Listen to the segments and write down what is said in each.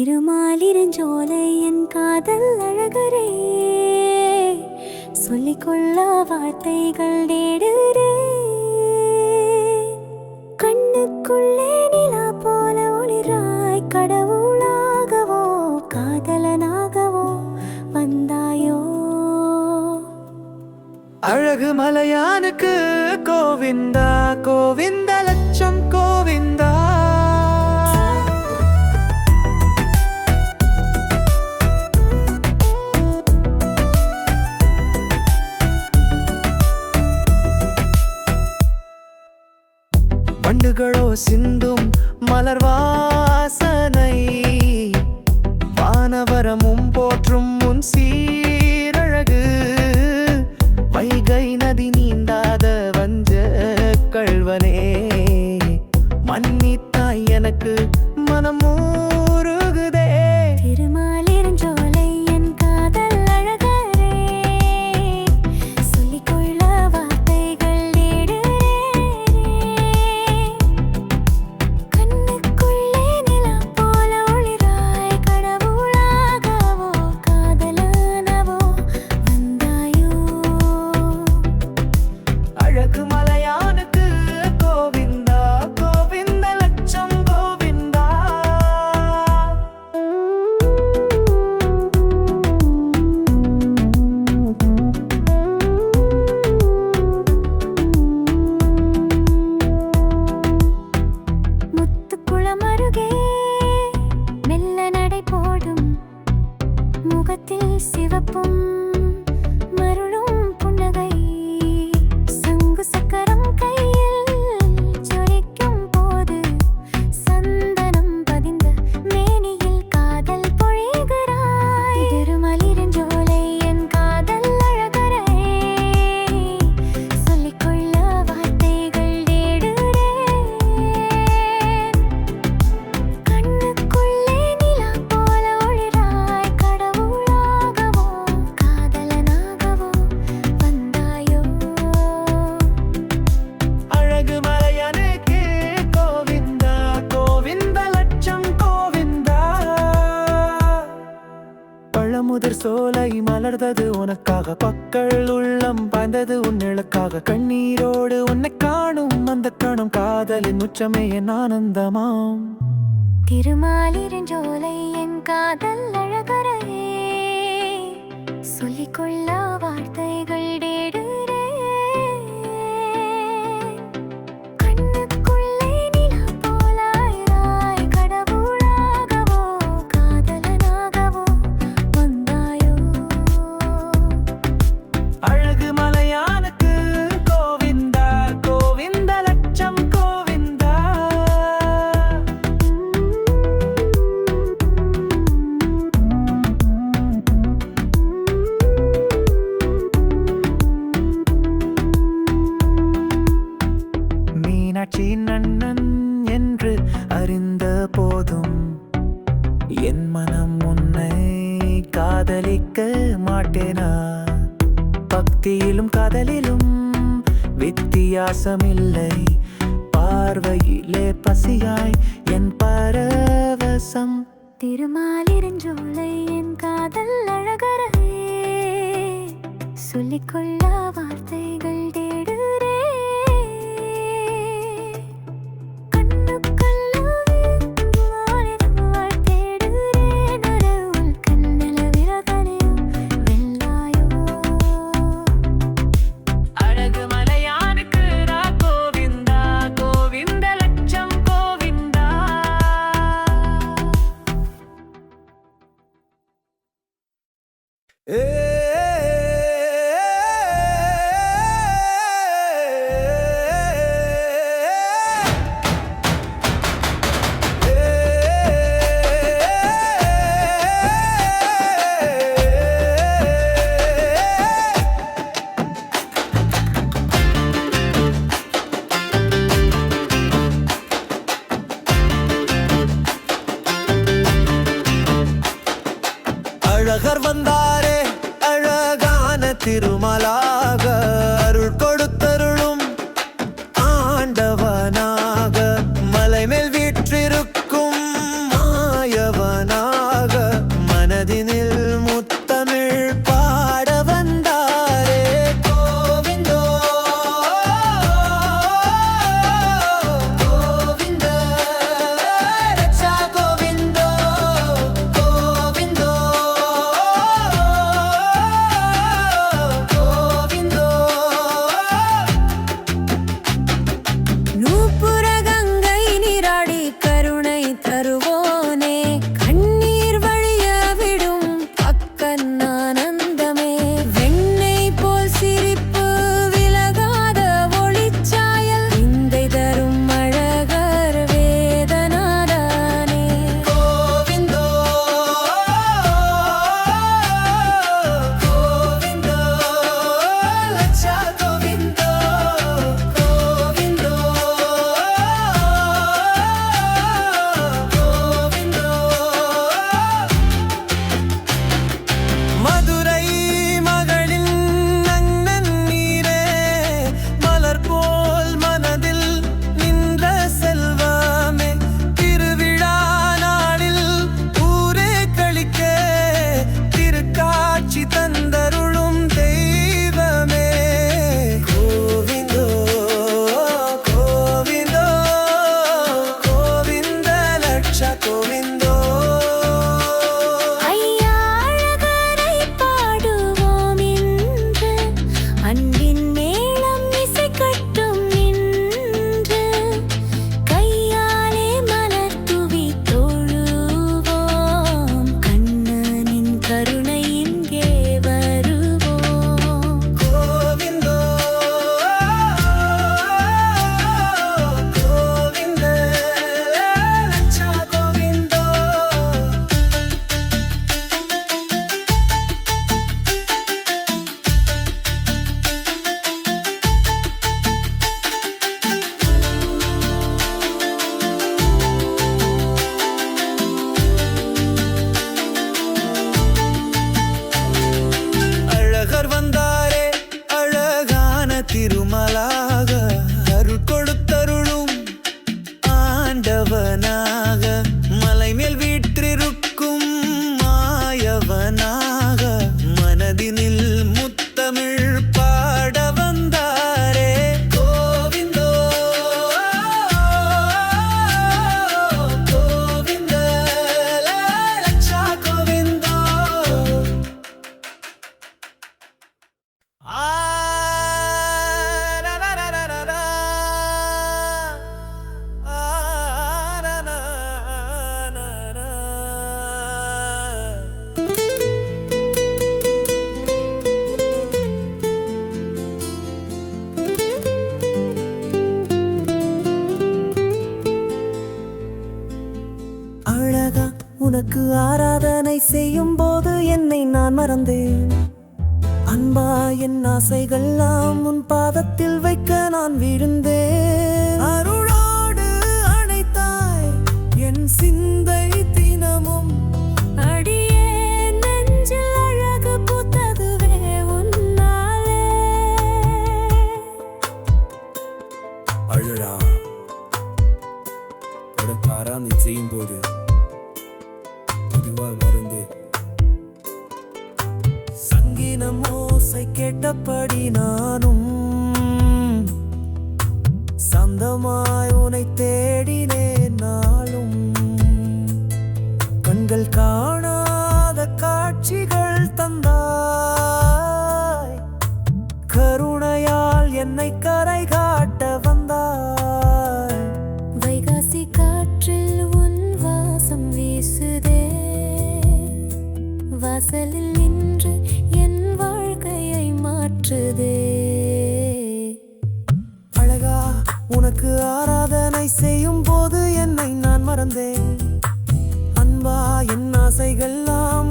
திருமாலிருஞ்சோலை என் காதல் அழகரே. சொல்லிக்கொள்ள வார்த்தைகள் தேடுறே கண்ணுக்குள்ளே நிலா போல ஒளிராய் கடவுளாகவோ காதலனாகவோ வந்தாயோ. அழகு மலையானுக்கு கோவிந்தா கோவிந்தல. சிந்தும் மலர்வா பழமுதிர் சோலை மலர்ந்தது. உனக்காக பக்கள் உள்ளம் பாய்ந்தது. உன்னிழக்காக கண்ணீரோடு உன்னை காணும் அந்த கணம். காதலின் உச்சமே என் ஆனந்தமாம். திருமாலிரின் ஜோலை என் காதல் அழகரையே சொல்லிக்கொள்ள வார்த்தைகள் சுகமில்லை பார்வையிலே பசியாய் என் பரவசம். திருமாலிருஞ்சோலை என் காதல் அழகரே. சொல்லிக்கொள்ள வார்த்தைகள் அழகர் வந்தாரே திருமலாக அருள் கொடு உனக்கு ஆராதனை செய்யும் போது என்னை நான் மறந்தேன். அன்பா என் ஆசைகள்லாம் உன் பாதத்தில் வைக்க நான் விழுந்தேன் அருளோடு அணைத்தாய் என் சிந்தை தினமும். அடியே நெஞ்சில் அழகு பூத்ததுவே உன்னாலே. அழகா ஆராதனை செய்யும் போது இதுவா மருந்து சங்கீனம் ஓசை கேட்டபடி நானும் சந்தமாய் உனை தேடினேன் நாளும். கண்கள் காணாத காட்சிகள் தந்தாய். கருணையால் என்னை கரைகள் வாசலில் நின்று என் வாழ்க்கையை மாற்றுதே. அழகா உனக்கு ஆராதனை செய்யும் போது என்னை நான் மறந்தேன். அன்பா என் ஆசைகள்லாம்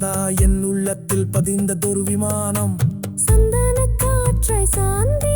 சதா என் உள்ளத்தில் பதிந்ததொரு விமானம். சந்தான காற்றை சாந்தி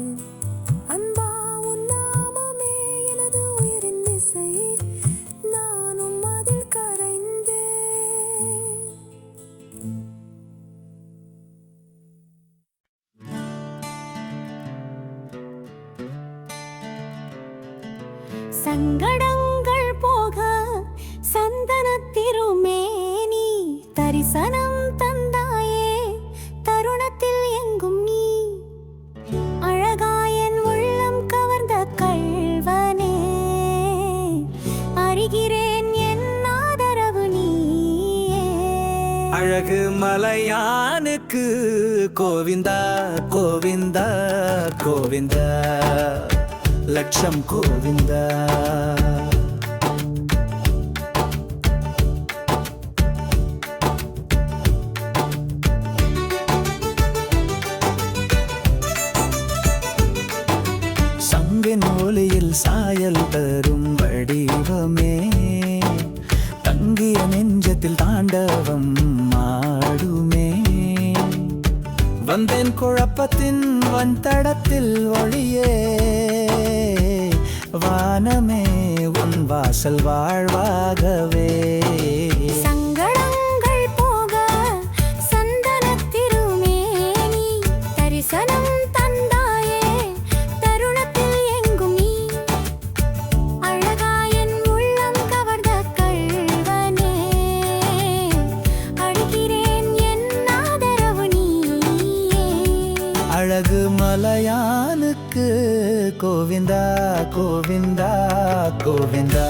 you. அழகு மலையானுக்கு கோவிந்தா கோவிந்தா கோவிந்தா லட்சம் கோவிந்தா. சங்கின் ஒளியில் சாயல் தரும் வடிவமே தங்கிய நெஞ்சத்தில் தாண்டவம் வந்தேன் குழப்பத்தின் வந்தடத்தில் ஒளியே. வானமே உன் வாசல் வாழ்வாகவே. மலையானுக்கு கோவிந்தா கோவிந்தா கோவிந்தா.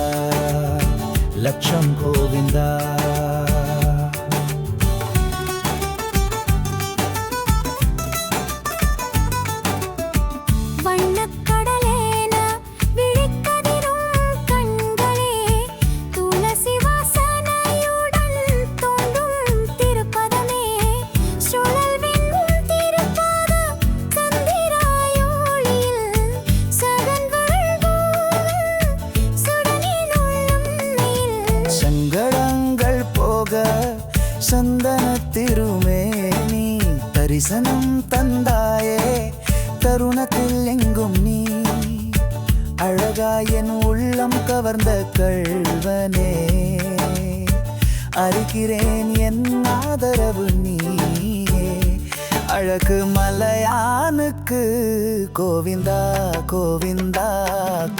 லட்சம் கோவிந்தா. கவர்ந்த கழ்வனே அறிக்கிறேன் என் ஆதரவு நீயே. அழகு மலையானுக்கு கோவிந்தா கோவிந்தா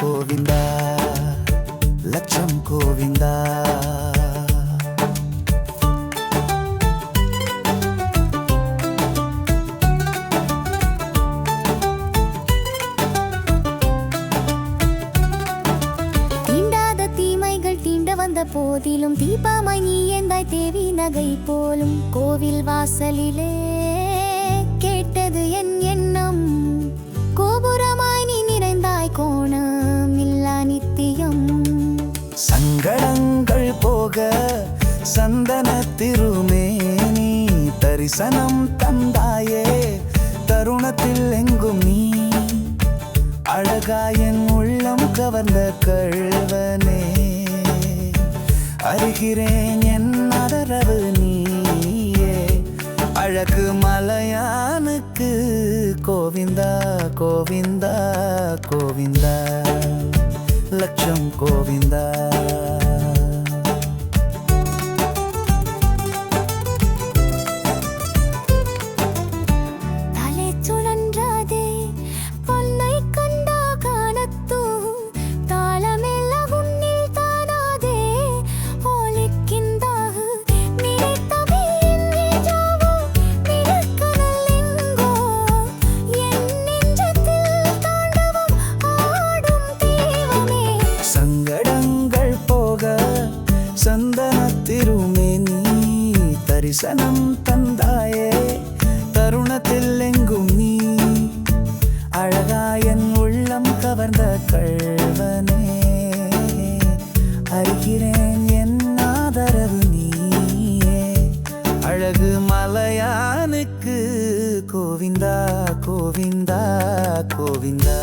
கோவிந்தா லட்சம் கோவிந்தா. போதிலும் தீபமாய் நீ என்பாய் தேவி நகை போலும் கோவில் வாசலிலே. கேட்டது என் எண்ணம். கோபுரமாய் நீ நிறைந்தாய் கோணம் இல்லா நித்தியம். சங்கடங்கள் போக சந்தன திருமேனி தரிசனம் தந்தாயே தருணத்தில் எங்கும் நீ. அழகாயன் உள்ளம் கவர்ந்த கழுவனே அறிகிறேன் என் அதரவு நீயே. அழகு மலையானுக்கு கோவிந்தா கோவிந்தா கோவிந்தா. லட்சம் கோவிந்தா. அழகாயன் உள்ளம் கவர்ந்த கழ்வனே அறிகிறேன் என் ஆதரவு நீயே. அழகு மலையானுக்கு கோவிந்தா கோவிந்தா கோவிந்தா.